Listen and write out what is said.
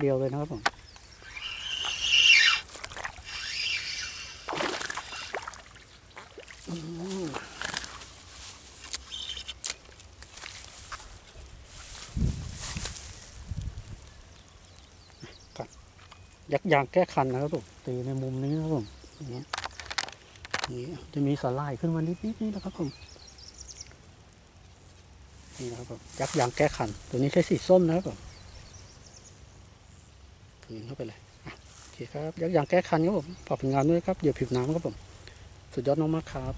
เดียวเลยนะครับผมอืมก่อนยักยางแก้คันนะครับผมตีในมุมนี้นะครับผมอย่างเงี้ยนี้จะมีสาลายขึ้นมานิดๆนี่นะครับผมนี่นะครับผมยักษ์ยางแก้ขัน ตัวนี้ใช้สีส้มนะครับผม คืนเข้าไปเลยโอเคครับยักยางแก้คันครับผมฝากผลงานด้วยครับเดี๋ยวผิวน้ำครับผม สุดยอดน้องมากครับ